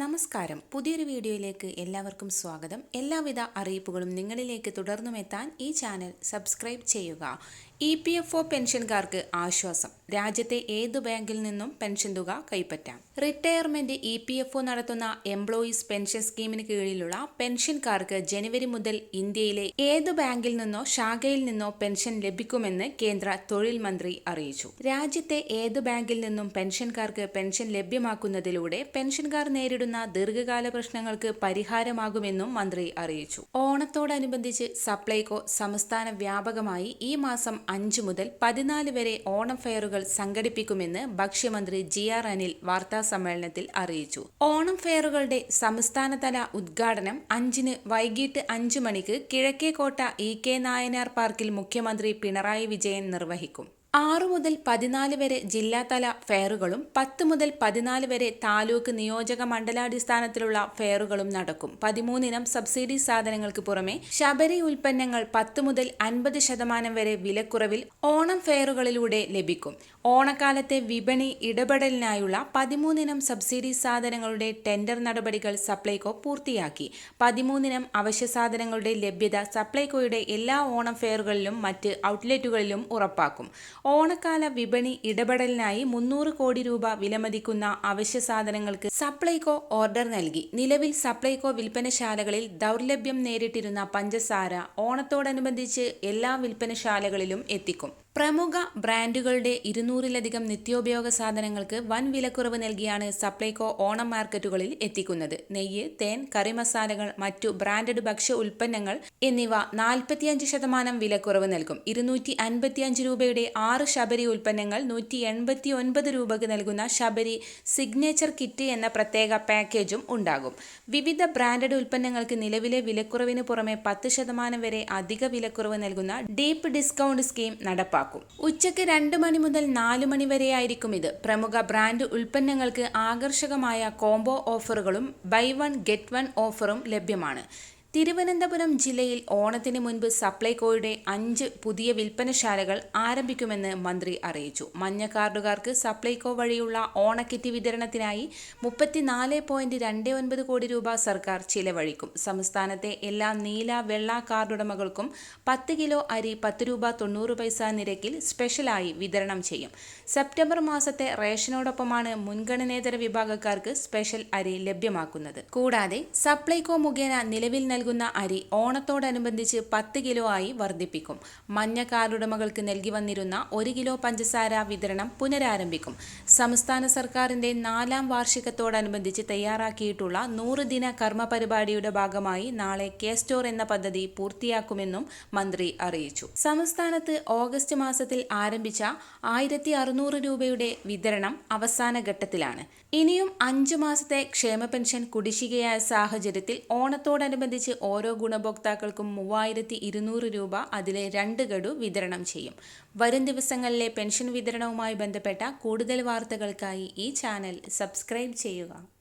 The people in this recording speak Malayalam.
നമസ്കാരം. പുതിയൊരു വീഡിയോയിലേക്ക് എല്ലാവർക്കും സ്വാഗതം. എല്ലാവിധ അറിയിപ്പുകളും നിങ്ങളിലേക്ക് തുടർന്നുമെത്താൻ ഈ ചാനൽ സബ്സ്ക്രൈബ് ചെയ്യുക. ഇ പി എഫ് ഒ പെൻഷൻകാർക്ക് ആശ്വാസം. രാജ്യത്തെ ഏത് ബാങ്കിൽ നിന്നും പെൻഷൻ തുക കൈപ്പറ്റാം? Retirement E P F O നടത്തുന്ന എംപ്ലോയീസ് പെൻഷൻ സ്കീമിന് കീഴിലുള്ള പെൻഷൻകാർക്ക് ജനുവരി മുതൽ ഇന്ത്യയിലെ ഏത് ബാങ്കിൽ നിന്നോ ശാഖയിൽ നിന്നോ പെൻഷൻ ലഭിക്കുമെന്ന് കേന്ദ്ര തൊഴിൽ മന്ത്രി അറിയിച്ചു. രാജ്യത്തെ ഏത് ബാങ്കിൽ നിന്നും പെൻഷൻകാർക്ക് പെൻഷൻ ലഭ്യമാക്കുന്നതിലൂടെ പെൻഷൻകാർ നേരിടുന്ന ദീർഘകാല പ്രശ്നങ്ങൾക്ക് പരിഹാരമാകുമെന്നും മന്ത്രി അറിയിച്ചു. ഓണത്തോടനുബന്ധിച്ച് സപ്ലൈകോ സംസ്ഥാന വ്യാപകമായി ഈ മാസം അഞ്ചു മുതൽ പതിനാല് വരെ ഓണം ഫെയറുകൾ സംഘടിപ്പിക്കുമെന്ന് ഭക്ഷ്യമന്ത്രി ജി ആർ അനിൽ വാർത്താസമ്മേളനത്തിൽ അറിയിച്ചു. ഓണം ഫെയറുകളുടെ സംസ്ഥാനതല ഉദ്ഘാടനം അഞ്ചിന് വൈകിട്ട് അഞ്ചു മണിക്ക് കിഴക്കേക്കോട്ട ഇ കെ നായനാർ പാർക്കിൽ മുഖ്യമന്ത്രി പിണറായി വിജയൻ നിർവഹിക്കും. ആറു മുതൽ പതിനാല് വരെ ജില്ലാതല ഫെയറുകളും പത്ത് മുതൽ പതിനാല് വരെ താലൂക്ക് നിയോജക മണ്ഡലാടിസ്ഥാനത്തിലുള്ള ഫെയറുകളും നടക്കും. പതിമൂന്നിനം സബ്സിഡി സാധനങ്ങൾക്ക് പുറമെ ശബരി ഉൽപ്പന്നങ്ങൾ പത്ത് മുതൽ അൻപത് ശതമാനം വരെ വിലക്കുറവിൽ ഓണം ഫെയറുകളിലൂടെ ലഭിക്കും. ഓണക്കാലത്തെ വിപണി ഇടപെടലിനായുള്ള പതിമൂന്നിനം സബ്സിഡി സാധനങ്ങളുടെ ടെൻഡർ നടപടികൾ സപ്ലൈകോ പൂർത്തിയാക്കി. പതിമൂന്നിനം അവശ്യ സാധനങ്ങളുടെ ലഭ്യത സപ്ലൈകോയുടെ എല്ലാ ഓണം ഫെയറുകളിലും മറ്റ് ഔട്ട്ലെറ്റുകളിലും ഉറപ്പാക്കും. ഓണക്കാല വിപണി ഇടപെടലിനായി മുന്നൂറ് കോടി രൂപ വിലമതിക്കുന്ന അവശ്യ സാധനങ്ങൾക്ക് സപ്ലൈകോ ഓർഡർ നൽകി. നിലവിൽ സപ്ലൈകോ വിൽപ്പനശാലകളിൽ ദൗർലഭ്യം നേരിട്ടിരുന്ന പഞ്ചസാര ഓണത്തോടനുബന്ധിച്ച് എല്ലാ വിൽപ്പനശാലകളിലും എത്തിക്കും. പ്രമുഖ ബ്രാൻഡുകളുടെ ഇരുന്നൂറിലധികം നിത്യോപയോഗ സാധനങ്ങൾക്ക് വൻ വിലക്കുറവ് നൽകിയാണ് സപ്ലൈകോ ഓണം മാർക്കറ്റുകളിൽ എത്തിക്കുന്നത്. നെയ്യ് തേൻ കറിമസാലകൾ മറ്റു ബ്രാൻഡഡ് ഭക്ഷ്യ ഉൽപ്പന്നങ്ങൾ എന്നിവ നാൽപ്പത്തിയഞ്ച് ശതമാനം വിലക്കുറവ് നൽകും. ഇരുന്നൂറ്റി അൻപത്തിയഞ്ച് രൂപയുടെ ആറ് ശബരി ഉൽപ്പന്നങ്ങൾ നൂറ്റി എൺപത്തി ഒൻപത് രൂപയ്ക്ക് നൽകുന്ന ശബരി സിഗ്നേച്ചർ കിറ്റ് എന്ന പ്രത്യേക പാക്കേജും ഉണ്ടാകും. വിവിധ ബ്രാൻഡഡ് ഉൽപ്പന്നങ്ങൾക്ക് നിലവിലെ വിലക്കുറവിന് പുറമെ പത്ത് ശതമാനം വരെ അധിക വിലക്കുറവ് നൽകുന്ന ഡീപ്പ് ഡിസ്കൗണ്ട് സ്കീം നടപ്പാക്കും. ഉച്ചയ്ക്ക് രണ്ട് മണി മുതൽ നാല് മണി വരെയായിരിക്കും ഇത്. പ്രമുഖ ബ്രാൻഡ് ഉൽപ്പന്നങ്ങൾക്ക് ആകർഷകമായ കോംബോ ഓഫറുകളും ബൈ വൺ ഗെറ്റ് വൺ ഓഫറും ലഭ്യമാണ്. തിരുവനന്തപുരം ജില്ലയിൽ ഓണത്തിന് മുൻപ് സപ്ലൈകോയുടെ അഞ്ച് പുതിയ വിൽപ്പനശാലകൾ ആരംഭിക്കുമെന്ന് മന്ത്രി അറിയിച്ചു. മഞ്ഞ കാർഡുകാർക്ക് സപ്ലൈകോ വഴിയുള്ള ഓണക്കിറ്റ് വിതരണത്തിനായി മുപ്പത്തിനാല് പോയിന്റ് രണ്ട് ഒൻപത് കോടി രൂപ സർക്കാർ ചിലവഴിക്കും. സംസ്ഥാനത്തെ എല്ലാ നീല വെള്ള കാർഡുടമകൾക്കും പത്ത് കിലോ അരി പത്ത് രൂപ തൊണ്ണൂറ് പൈസ നിരക്കിൽ സ്പെഷ്യലായി വിതരണം ചെയ്യും. സെപ്റ്റംബർ മാസത്തെ റേഷനോടൊപ്പമാണ് മുൻഗണനേതര വിഭാഗക്കാർക്ക് സ്പെഷ്യൽ അരി ലഭ്യമാക്കുന്നത്. കൂടാതെ സപ്ലൈകോ മുഖേന നിലവിൽ നൽകുന്ന അരി ഓണത്തോടനുബന്ധിച്ച് പത്ത് കിലോ ആയി വർദ്ധിപ്പിക്കും. മഞ്ഞ കാർഡുടമകൾക്ക് നൽകി വന്നിരുന്ന ഒരു കിലോ പഞ്ചസാര വിതരണം പുനരാരംഭിക്കും. സംസ്ഥാന സർക്കാരിന്റെ നാലാം വാർഷികത്തോടനുബന്ധിച്ച് തയ്യാറാക്കിയിട്ടുള്ള നൂറ് ദിന കർമ്മ പരിപാടിയുടെ ഭാഗമായി നാളെ കെ സ്റ്റോർ എന്ന പദ്ധതി പൂർത്തിയാക്കുമെന്നും മന്ത്രി അറിയിച്ചു. സംസ്ഥാനത്ത് ഓഗസ്റ്റ് മാസത്തിൽ ആരംഭിച്ച ആയിരത്തി അറുന്നൂറ് രൂപയുടെ വിതരണം അവസാന ഘട്ടത്തിലാണ്. ഇനിയും അഞ്ചു മാസത്തെ ക്ഷേമ പെൻഷൻ കുടിശ്ശികയായ സാഹചര്യത്തിൽ ഓണത്തോടനുബന്ധിച്ച് ഓരോ ഗുണഭോക്താക്കൾക്കും മൂവായിരത്തി ഇരുന്നൂറ് രൂപ അതിലെ രണ്ട് ഗഡു വിതരണം ചെയ്യും. വരും ദിവസങ്ങളിലെ പെൻഷൻ വിതരണവുമായി ബന്ധപ്പെട്ട കൂടുതൽ വാർത്തകൾക്കായി ഈ ചാനൽ സബ്സ്ക്രൈബ് ചെയ്യുക.